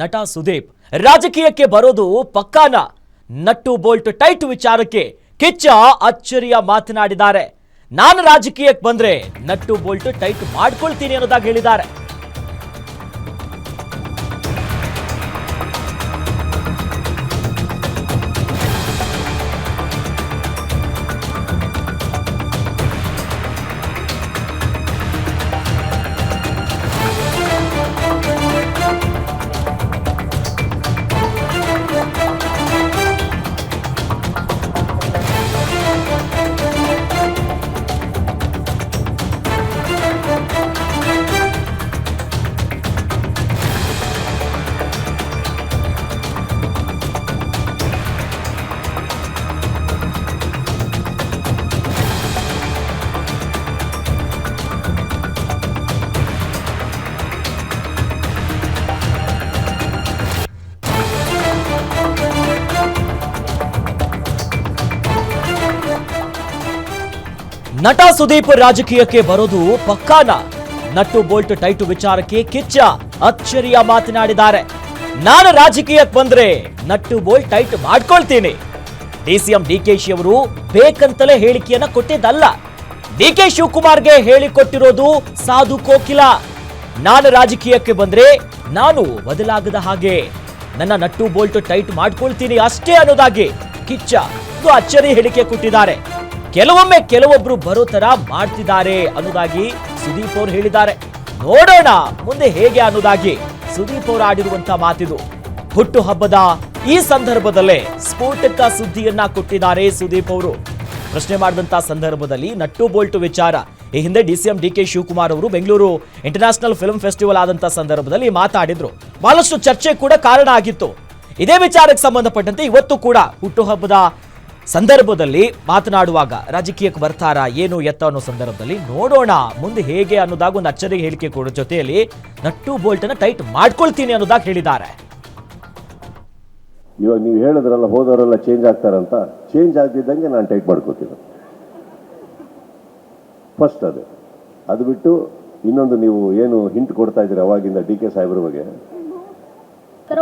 ನಟ ಸುದೀಪ್. ರಾಜಕೀಯಕ್ಕೆ ಬರೋದು ಪಕ್ಕಾನ. ನಟ್ಟು ಬೋಲ್ಟ್ ಟೈಟ್ ವಿಚಾರಕ್ಕೆ ಕಿಚ್ಚ ಅಚ್ಚರಿಯ ಮಾತನಾಡಿದ್ದಾರೆ. ನಾನು ರಾಜಕೀಯಕ್ಕೆ ಬಂದ್ರೆ ನಟ್ಟು ಬೋಲ್ಟ್ ಟೈಟ್ ಮಾಡ್ಕೊಳ್ತೀನಿ ಅನ್ನೋದಾಗಿ ಹೇಳಿದ್ದಾರೆ. ನಟ ಸುದೀಪ್ ರಾಜಕೀಯಕ್ಕೆ ಬರೋದು ಪಕ್ಕಾನ. ನಟ್ಟು ಬೋಲ್ಟ್ ಟೈಟು ವಿಚಾರಕ್ಕೆ ಕಿಚ್ಚ ಅಚ್ಚರಿಯ ಮಾತನಾಡಿದ್ದಾರೆ. ನಾನು ರಾಜಕೀಯಕ್ಕೆ ಬಂದ್ರೆ ನಟ್ಟು ಬೋಲ್ಟ್ ಟೈಟ್ ಮಾಡ್ಕೊಳ್ತೀನಿ. ಡಿಸಿಎಂ ಡಿಕೆಶಿ ಅವರು ಬೇಕಂತಲೇ ಹೇಳಿಕೆಯನ್ನ ಕೊಟ್ಟಿದ್ದಲ್ಲ. ಡಿಕೆ ಶಿವಕುಮಾರ್ಗೆ ಹೇಳಿಕೊಟ್ಟಿರೋದು ಸಾಧು ಕೋಕಿಲ. ನಾನು ರಾಜಕೀಯಕ್ಕೆ ಬಂದ್ರೆ ನಾನು ಬದಲಾಗದ ಹಾಗೆ. ನನ್ನ ನಟ್ಟು ಬೋಲ್ಟ್ ಟೈಟ್ ಮಾಡ್ಕೊಳ್ತೀನಿ ಅಷ್ಟೇ ಅನ್ನೋದಾಗಿ ಕಿಚ್ಚ ಅಚ್ಚರಿ ಹೇಳಿಕೆ ಕೊಟ್ಟಿದ್ದಾರೆ. ಕೆಲವೊಮ್ಮೆ ಕೆಲವೊಬ್ರು ಬರೋ ತರ ಮಾಡ್ತಿದ್ದಾರೆ ಅನ್ನೋದಾಗಿ ಸುದೀಪ್ ಅವರು ಹೇಳಿದ್ದಾರೆ. ನೋಡೋಣ ಮುಂದೆ ಹೇಗೆ ಅನ್ನೋದಾಗಿ ಸುದೀಪ್ ಅವರು ಆಡಿರುವಂತ ಮಾತಿದು. ಹುಟ್ಟು ಹಬ್ಬದ ಈ ಸಂದರ್ಭದಲ್ಲೇ ಸ್ಫೋಟಕ ಸುದ್ದಿಯನ್ನ ಕೊಟ್ಟಿದ್ದಾರೆ ಸುದೀಪ್ ಅವರು. ಪ್ರಶ್ನೆ ಮಾಡಿದಂತ ಸಂದರ್ಭದಲ್ಲಿ ನಟ್ಟು ಬೋಲ್ಟ್ ವಿಚಾರ. ಈ ಹಿಂದೆ ಡಿಸಿಎಂ ಡಿ ಕೆ ಶಿವಕುಮಾರ್ ಅವರು ಬೆಂಗಳೂರು ಇಂಟರ್ನ್ಯಾಷನಲ್ ಫಿಲ್ಮ್ ಫೆಸ್ಟಿವಲ್ ಆದಂತ ಸಂದರ್ಭದಲ್ಲಿ ಮಾತಾಡಿದ್ರು. ಬಹಳಷ್ಟು ಚರ್ಚೆ ಕೂಡ ಕಾರಣ ಆಗಿತ್ತು. ಇದೇ ವಿಚಾರಕ್ಕೆ ಸಂಬಂಧಪಟ್ಟಂತೆ ಇವತ್ತು ಕೂಡ ಹುಟ್ಟುಹಬ್ಬದ ಸಂದರ್ಭದಲ್ಲಿ ಮಾತನಾಡುವಾಗ ರಾಜಕೀಯಕ್ಕೆ ಬರ್ತಾರಾ, ಏನು ಎತ್ತ ಅನ್ನೋ ಸಂದರ್ಭದಲ್ಲಿ ನೋಡೋಣ, ಮುಂದೆ ಹೇಗೆ ಅನ್ನೋದಾಗ ಒಂದು ಅಚ್ಚರಿಗೆ ಹೇಳಿಕೆ ಕೊಡೋ ಜೊತೆಯಲ್ಲಿ ನಟ್ಟು ಬೋಲ್ಟ್ ಅನ್ನ ಟೈಟ್ ಮಾಡ್ಕೊಳ್ತೀನಿ ಅನ್ನೋದಾಗಿ ಹೇಳಿದ್ದಾರೆ. ಇವಾಗ ನೀವು ಹೇಳಿದ್ರಲ್ಲ, ಹೋದವರೆಲ್ಲ ಚೇಂಜ್ ಆಗ್ತಾರಂತ ಚೇಂಜ್ ಆಗ್ತಿದ್ದಂಗೆ ನಾನು ಟೈಟ್ ಮಾಡ್ಕೋತೀನಿ ಫಸ್ಟ್ ಅದು. ಅದು ಬಿಟ್ಟು ಇನ್ನೊಂದು ನೀವು ಏನು ಹಿಂಟ್ ಕೊಡ್ತಾ ಇದ್ದೀರಿ ಅವಾಗಿಂದ ಡಿ ಕೆ ಸಾಹೇಬ್ರ ಬಗ್ಗೆ?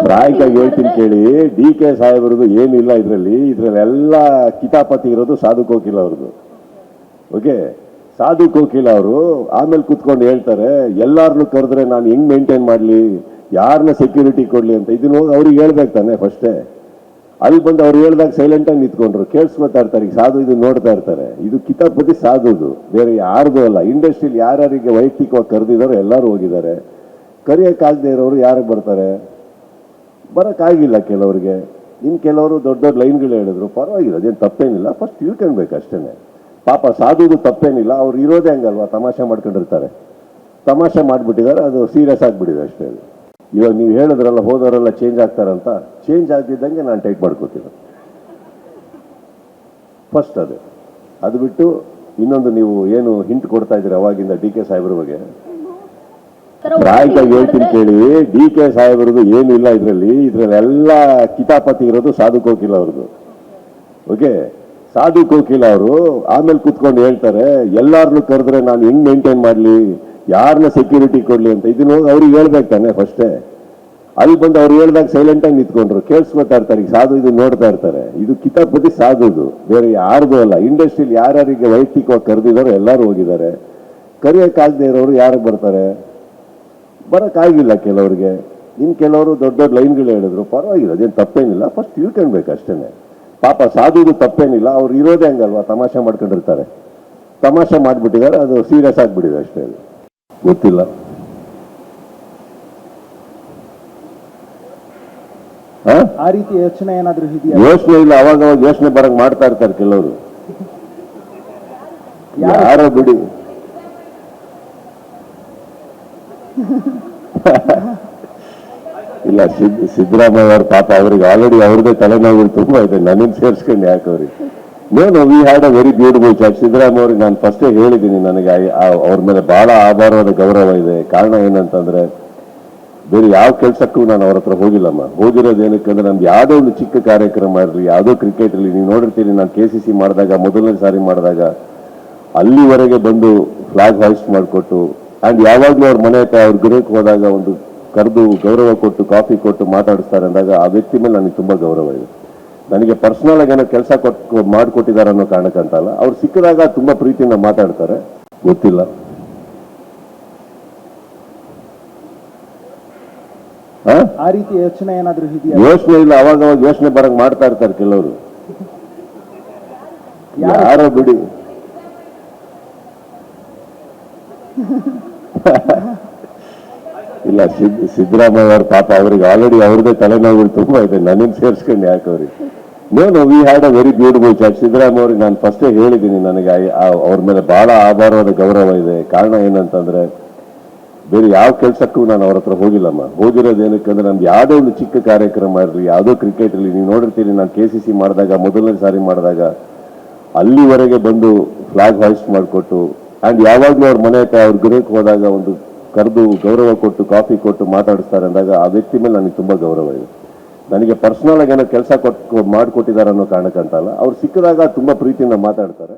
ಪ್ರಾಯಿಕಾಗಿ ಹೇಳ್ತೀನಿ ಕೇಳಿ ಡಿ ಕೆ ಸಾಹೇಬ್ರದ್ದು ಏನಿಲ್ಲ ಇದರಲ್ಲಿ. ಇದರಲ್ಲಿ ಎಲ್ಲ ಕಿತಾಪತಿ ಇರೋದು ಸಾಧು ಕೋಕಿಲ ಅವ್ರದ್ದು. ಓಕೆ? ಸಾಧು ಕೋಕಿಲ ಅವರು ಆಮೇಲೆ ಕುತ್ಕೊಂಡು ಹೇಳ್ತಾರೆ ಎಲ್ಲಾರನ್ನು ಕರೆದ್ರೆ ನಾನು ಹೆಂಗ್ ಮೇಂಟೈನ್ ಮಾಡಲಿ ಯಾರನ್ನ ಸೆಕ್ಯೂರಿಟಿ ಕೊಡ್ಲಿ ಅಂತ. ಇದನ್ನ ಹೋಗಿ ಅವ್ರಿಗೆ ಹೇಳ್ಬೇಕು ತಾನೆ ಫಸ್ಟೇ ಅಲ್ಲಿ ಬಂದು ಅವ್ರು ಹೇಳ್ದಾಗ ಸೈಲೆಂಟ್ ಆಗಿ ನಿಂತ್ಕೊಂಡ್ರು. ಕೇಳಿಸ್ಕೊತಾ ಇರ್ತಾರೆ ಈಗ ಸಾಧು ಇದು ನೋಡ್ತಾ ಇರ್ತಾರೆ. ಇದು ಕಿತಾಪತಿ ಸಾಧುದು ಬೇರೆ ಯಾರ್ದು ಅಲ್ಲ. ಇಂಡಸ್ಟ್ರಿಯಲ್ಲಿ ಯಾರ್ಯಾರಿಗೆ ವೈಯಕ್ತಿಕವಾಗಿ ಕರೆದಿದ್ದಾರೋ ಎಲ್ಲರೂ ಹೋಗಿದ್ದಾರೆ. ಕರೆಯೋಕ್ಕಾಗದೇ ಇರೋರು ಯಾರಿಗೆ ಬರ್ತಾರೆ? ಬರೋಕ್ಕಾಗಿಲ್ಲ ಕೆಲವರಿಗೆ. ಇನ್ನು ಕೆಲವರು ದೊಡ್ಡ ದೊಡ್ಡ ಲೈನ್ಗಳು ಹೇಳಿದ್ರು, ಪರವಾಗಿಲ್ಲ, ಅದೇನು ತಪ್ಪೇನಿಲ್ಲ. ಫಸ್ಟ್ ತಿಳ್ಕೊಳ್ಬೇಕು ಅಷ್ಟೇ ಪಾಪ ಸಾಧುದು ತಪ್ಪೇನಿಲ್ಲ, ಅವ್ರು ಇರೋದೇ ಹಂಗಲ್ವಾ, ತಮಾಷೆ ಮಾಡ್ಕೊಂಡಿರ್ತಾರೆ. ತಮಾಷೆ ಮಾಡಿಬಿಟ್ಟಿದ್ದಾರೆ ಅದು ಸೀರಿಯಸ್ ಆಗಿಬಿಟ್ಟಿದೆ ಅಷ್ಟೇ ಅದು. ಇವಾಗ ನೀವು ಹೇಳಿದ್ರಲ್ಲ, ಹೋದವರೆಲ್ಲ ಚೇಂಜ್ ಆಗ್ತಾರಂತ ಚೇಂಜ್ ಆಗ್ತಿದ್ದಂಗೆ ನಾನು ಟೈಟ್ ಮಾಡ್ಕೋತೀನಿ. ಫಸ್ಟ್ ಅದು. ಅದು ಬಿಟ್ಟು ಇನ್ನೊಂದು ನೀವು ಏನು ಹಿಂಟ್ ಕೊಡ್ತಾ ಇದ್ದೀರಿ ಅವಾಗಿಂದ ಡಿ ಕೆ ಸಾಹೇಬ್ರ ಬಗ್ಗೆ? ಪ್ರಾಯಿಕಾಗಿ ಹೇಳ್ತೀನಿ ಕೇಳಿ ಡಿ ಕೆ ಸಾಹೇಬ್ರದ್ದು ಏನಿಲ್ಲ ಇದರಲ್ಲಿ ಇದರಲ್ಲಿ. ಎಲ್ಲ ಕಿತಾಪತಿ ಇರೋದು ಸಾಧು ಕೋಕಿಲ ಅವ್ರದ್ದು. ಓಕೆ? ಸಾಧು ಕೋಕಿಲ ಅವರು ಆಮೇಲೆ ಕುತ್ಕೊಂಡು ಹೇಳ್ತಾರೆ ಎಲ್ಲಾರನ್ನು ಕರೆದ್ರೆ ನಾನು ಹೆಂಗ್ ಮೇಂಟೈನ್ ಮಾಡಲಿ? ಯಾರನ್ನ ಸೆಕ್ಯೂರಿಟಿ ಕೊಡ್ಲಿ ಅಂತ. ಇದನ್ನ ಹೋಗಿ ಅವ್ರಿಗೆ ಹೇಳ್ಬೇಕು ತಾನೆ ಫಸ್ಟೇ. ಅಲ್ಲಿ ಬಂದು ಅವ್ರು ಹೇಳ್ದಾಗ ಸೈಲೆಂಟ್ ಆಗಿ ನಿಂತ್ಕೊಂಡ್ರು. ಕೇಳಿಸ್ಕೊತಾ ಇರ್ತಾರೆ ಈಗ ಸಾಧು ಇದು ನೋಡ್ತಾ ಇರ್ತಾರೆ. ಇದು ಕಿತಾಪತಿ ಸಾಧುದು ಬೇರೆ ಯಾರ್ದು ಅಲ್ಲ. ಇಂಡಸ್ಟ್ರಿಯಲ್ಲಿ ಯಾರ್ಯಾರಿಗೆ ವೈಯಕ್ತಿಕವಾಗಿ ಕರೆದಿದ್ದಾರೋ ಎಲ್ಲರೂ ಹೋಗಿದ್ದಾರೆ. ಕರೆಯೋಕ್ಕಾಗದೇ ಇರೋರು ಯಾರಿಗೆ ಬರ್ತಾರೆ? ಬರೋಕ್ಕಾಗಿಲ್ಲ ಕೆಲವರಿಗೆ. ಇನ್ನು ಕೆಲವರು ದೊಡ್ಡ ದೊಡ್ಡ ಲೈನ್ಗಳು ಹೇಳಿದ್ರು ಪರವಾಗಿಲ್ಲ ಅದೇನು ತಪ್ಪೇನಿಲ್ಲ. ಫಸ್ಟ್ ತಿಳ್ಕೊಳ್ಬೇಕು ಅಷ್ಟೇ ಪಾಪ ಸಾಧುದು ತಪ್ಪೇನಿಲ್ಲ ಅವ್ರು ಇರೋದೇ ಹಂಗಲ್ವಾ ತಮಾಷೆ ಮಾಡ್ಕೊಂಡಿರ್ತಾರೆ. ತಮಾಷೆ ಮಾಡಿಬಿಟ್ಟಿದ್ದಾರೆ ಅದು ಸೀರಿಯಸ್ ಆಗಿಬಿಟ್ಟಿದೆ ಅಷ್ಟೇ ಅದು. ಗೊತ್ತಿಲ್ಲ. ಹಾ ಆ ರೀತಿ ಯೋಚನೆ ಏನಾದರೂ ಇದೆಯಾ? ಯೋಚನೆ ಇಲ್ಲ ಅವಾಗ ಅವಾಗ ಯೋಚನೆ ಬರಂಗ್ ಮಾಡ್ತಾ ಇರ್ತಾರೆ ಕೆಲವರು? ಯಾರೋ ಬಿಡಿ. ಇಲ್ಲ, ಸಿದ್, ಸಿದ್ದರಾಮಯ್ಯ ಅವ್ರ ಪಾಪ, ಅವ್ರಿಗೆ ಆಲ್ರೆಡಿ ಅವ್ರದೇ ತಲೆನೋವುಗಳು ತುಂಬ ಇದೆ. ನನಗೆ ಸೇರಿಸ್ಕೊಂಡು ಯಾಕೆ ಅವ್ರಿಗೆ? No no we had a very beautiful chat Siddaramaiah ಅವ್ರಿಗೆ ನಾನು ಫಸ್ಟೇ ಹೇಳಿದ್ದೀನಿ ನನಗೆ ಅವ್ರ ಮೇಲೆ ಬಹಳ ಆಭಾರವಾದ ಗೌರವ ಇದೆ. ಕಾರಣ ಏನಂತಂದ್ರೆ, ಬೇರೆ ಯಾವ ಕೆಲಸಕ್ಕೂ ನಾನು ಅವ್ರ ಹತ್ರ ಹೋಗಿಲ್ಲಮ್ಮ. ಹೋಗಿರೋದು ಏನಕ್ಕಂದ್ರೆ ನಮ್ದು ಯಾವುದೋ ಒಂದು ಚಿಕ್ಕ ಕಾರ್ಯಕ್ರಮ ಇರಲಿ, ಯಾವುದೋ ಕ್ರಿಕೆಟ್ ಇರಲಿ, ನೀವು ನೋಡಿರ್ತೀರಿ, ನಾನು ಕೆ ಸಿ ಸಿ ಮಾಡಿದಾಗ, ಮೊದಲನೇ ಸಾರಿ ಮಾಡಿದಾಗ, ಅಲ್ಲಿವರೆಗೆ ಬಂದು ಫ್ಲಾಗ್ ಹಾಯಿಸ್ಟ್ ಮಾಡಿಕೊಟ್ಟು ಆ್ಯಂಡ್ ಯಾವಾಗಲೂ ಅವ್ರ ಮನೆ ಅವ್ರ ಗೃಹಕ್ಕೆ ಹೋದಾಗ ಒಂದು ಕರೆದು ಗೌರವ ಕೊಟ್ಟು ಕಾಫಿ ಕೊಟ್ಟು ಮಾತಾಡಿಸ್ತಾರೆ ಅಂದಾಗ ಆ ವ್ಯಕ್ತಿ ಮೇಲೆ ನನಗೆ ತುಂಬ ಗೌರವ ಇದೆ. ನನಗೆ ಪರ್ಸನಲ್ ಆಗಿ ಏನೋ ಕೆಲಸ ಕೊಟ್ಟು ಮಾಡಿಕೊಟ್ಟಿದ್ದಾರೆ ಅನ್ನೋ ಕಾರಣಕ್ಕಂತಲ್ಲ ಅವ್ರು ಸಿಕ್ಕಿದಾಗ ತುಂಬ ಪ್ರೀತಿಯಿಂದ ಮಾತಾಡ್ತಾರೆ. ಗೊತ್ತಿಲ್ಲ. ಆ? ರೀತಿ ಯೋಚನೆ ಏನಾದ್ರೂ ಇದೆಯಾ? ಯೋಚನೆ ಇಲ್ಲ. ಅವಾಗ ಅವಾಗ ಯೋಚನೆ ಬರಂಗ್ ಮಾಡ್ತಾ ಇರ್ತಾರೆ ಕೆಲವರು. ಯಾರೋ ಬಿಡಿ. ಇಲ್ಲ, ಸಿದ್, ಸಿದ್ದರಾಮಯ್ಯ ಅವ್ರ ಪಾಪ, ಅವ್ರಿಗೆ ಆಲ್ರೆಡಿ ಅವ್ರದ್ದೇ ತಲೆನೋವುಗಳು ತುಂಬಾ ಇದೆ. ನನಗೆ ಸೇರಿಸ್ಕೊಂಡು ಯಾಕೆ ಅವ್ರಿಗೆ? No no we had a very beautiful chat Siddaramaiah ಅವ್ರಿಗೆ ನಾನು ಫಸ್ಟೇ ಹೇಳಿದ್ದೀನಿ ನನಗೆ ಅವ್ರ ಮೇಲೆ ಬಹಳ ಆಭಾರವಾದ ಗೌರವ ಇದೆ. ಕಾರಣ ಏನಂತಂದ್ರೆ, ಬೇರೆ ಯಾವ ಕೆಲಸಕ್ಕೂ ನಾನು ಅವ್ರ ಹತ್ರ ಹೋಗಿಲ್ಲಮ್ಮ. ಹೋಗಿರೋದು ಏನಕ್ಕಂದ್ರೆ ನಮ್ದು ಯಾವುದೋ ಒಂದು ಚಿಕ್ಕ ಕಾರ್ಯಕ್ರಮ ಇರಲಿ, ಯಾವುದೋ ಕ್ರಿಕೆಟ್ ಇರಲಿ, ನೀವು ನೋಡಿರ್ತೀರಿ, ನಾನು ಕೆ ಸಿ ಸಿ ಮಾಡಿದಾಗ, ಮೊದಲನೇ ಸಾರಿ ಮಾಡಿದಾಗ, ಅಲ್ಲಿವರೆಗೆ ಬಂದು ಫ್ಲಾಗ್ ಹಾಯಿಸ್ಟ್ ಮಾಡಿಕೊಟ್ಟು ಆ್ಯಂಡ್ ಯಾವಾಗಲೂ ಅವ್ರ ಮನೆ ಅವ್ರ ಗೃಹಕ್ಕೆ ಹೋದಾಗ ಒಂದು ಕರೆದು ಗೌರವ ಕೊಟ್ಟು, ಕಾಫಿ ಕೊಟ್ಟು ಮಾತಾಡಿಸ್ತಾರೆ ಅಂದಾಗ ಆ ವ್ಯಕ್ತಿ ಮೇಲೆ ನನಗೆ ತುಂಬ ಗೌರವ ಇದೆ. ನನಗೆ ಪರ್ಸನಲ್ ಆಗಿ ಏನೋ ಕೆಲಸ ಕೊಟ್ಟು ಮಾಡಿಕೊಟ್ಟಿದ್ದಾರೆ ಅನ್ನೋ ಕಾರಣಕ್ಕಂತಲ್ಲ, ಅವ್ರು ಸಿಕ್ಕಿದಾಗ ತುಂಬ ಪ್ರೀತಿಯಿಂದ ಮಾತಾಡ್ತಾರೆ.